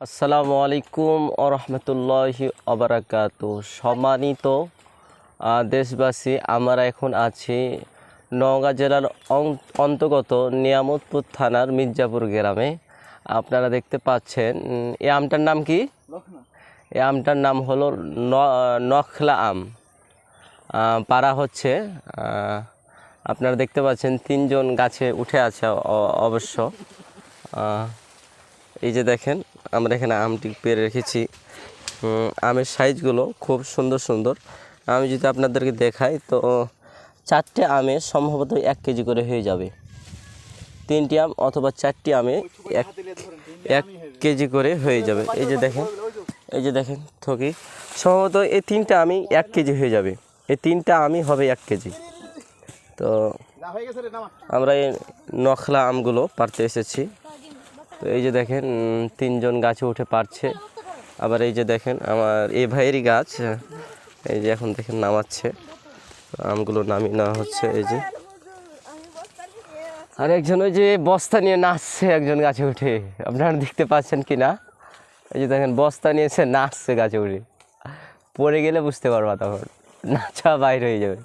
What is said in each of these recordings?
আসসালামু আলাইকুম আরহামতুল্লাহি অবরাকাত সম্মানিত দেশবাসী আমরা এখন আছি নওগাঁ জেলার অং- অন্তর্গত নিয়ামতপুর থানার মির্জাপুর গ্রামে। আপনারা দেখতে পাচ্ছেন এই আমটার নাম কি? এই আমটার নাম হলো ন- নখলা আম। পাড়া হচ্ছে আপনারা দেখতে পাচ্ছেন তিনজন গাছে উঠে আছে অবশ্য। এই যে দেখেন আমরা এখানে আমটি পেরে রেখেছি। আমের সাইজগুলো খুব সুন্দর সুন্দর। আমি যদি আপনাদেরকে দেখাই তো চারটে আমে সম্ভবত এক কেজি করে হয়ে যাবে। তিনটি আম অথবা চারটি আমে এক এক কেজি করে হয়ে যাবে। এই যে দেখেন এই যে দেখেন থকি সম্ভবত এই তিনটা আমি এক কেজি হয়ে যাবে। এই তিনটা আমি হবে এক কেজি। তো আমরা এই নখলা আমগুলো পারতে এসেছি। তো এই যে দেখেন তিনজন গাছে উঠে পারছে। আবার এই যে দেখেন, আমার এ ভাইয়েরই গাছ। এই যে এখন দেখেন নামাচ্ছে। আমগুলো নামিয়ে নেওয়া হচ্ছে, এই যে। আর একজন ওই যে বস্তা নিয়ে নাচছে একজন গাছে উঠে। আপনারা দেখতে পাচ্ছেন কি না? এই যে দেখেন, বস্তা নিয়েছে নাচছে গাছে উঠে। পড়ে গেলে বুঝতে পারবা তখন। নাচা বাইর হয়ে যাবে।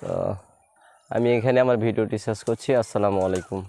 তো আমি এখানে আমার ভিডিওটি শেষ করছি আসসালামু আলাইকুম।